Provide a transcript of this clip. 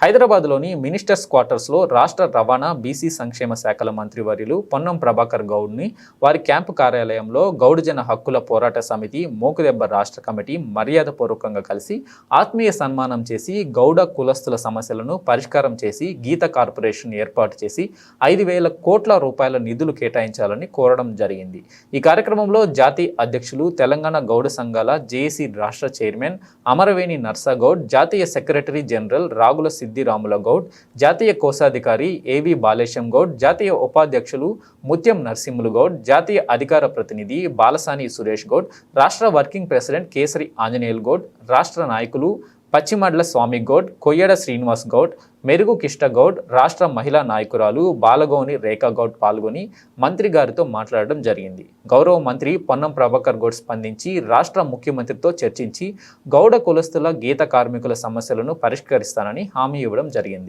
హైదరాబాద్లోని మినిస్టర్స్ క్వార్టర్స్లో రాష్ట్ర రవాణా బీసీ సంక్షేమ శాఖల మంత్రివర్యులు పొన్నం ప్రభాకర్ గౌడ్ని వారి క్యాంపు కార్యాలయంలో గౌడుజన హక్కుల పోరాట సమితి మోకుదెబ్బ రాష్ట్ర కమిటీ మర్యాదపూర్వకంగా కలిసి ఆత్మీయ సన్మానం చేసి గౌడ కులస్తుల సమస్యలను పరిష్కారం చేసి గీత కార్పొరేషన్ ఏర్పాటు చేసి ఐదు వేల కోట్ల రూపాయల నిధులు కేటాయించాలని కోరడం జరిగింది. ఈ కార్యక్రమంలో జాతీయ అధ్యక్షులు తెలంగాణ గౌడ సంఘాల జేఏసీ రాష్ట్ర చైర్మన్ అమరవేణి నర్సాగౌడ్ జాతీయ సెక్రటరీ జనరల్ రాగుల సిద్దిరాముల గౌడ్ జాతీయ కోశాధికారి ఏవి బాలేశం గౌడ్ జాతీయ ఉపాధ్యక్షులు ముత్యం నరసింహులు గౌడ్ జాతీయ అధికార ప్రతినిధి బాలసాని సురేష్ గౌడ్ రాష్ట్ర వర్కింగ్ ప్రెసిడెంట్ కేసరి ఆంజనేయులు గౌడ్ రాష్ట్ర నాయకులు పచ్చిమడ్ల స్వామి గౌడ్ కొయ్యడ శ్రీనివాస్ గౌడ్ మెరుగు కిష్ట గౌడ్ రాష్ట్ర మహిళా నాయకురాలు బాలగౌని రేఖా గౌడ్ పాల్గొని మంత్రి గారితో మాట్లాడడం జరిగింది. గౌరవ మంత్రి పొన్నం ప్రభాకర్ గౌడ్ స్పందించి రాష్ట్ర ముఖ్యమంత్రితో చర్చించి గౌడ కులస్తుల గీత కార్మికుల సమస్యలను పరిష్కరిస్తానని హామీ ఇవ్వడం జరిగింది.